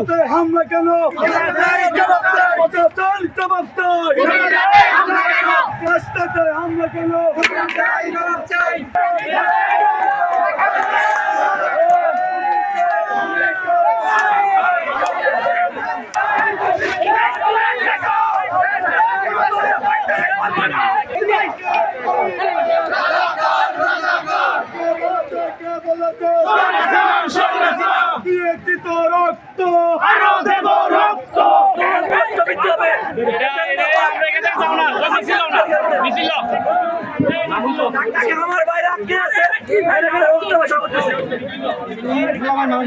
আমরা কেন? রাস্তাতে আমরা কেন? কে বলেছে? দিয়েছি তো রক্ত আমার বাইরে আটকে আছে? রক্ত আমার মানুষ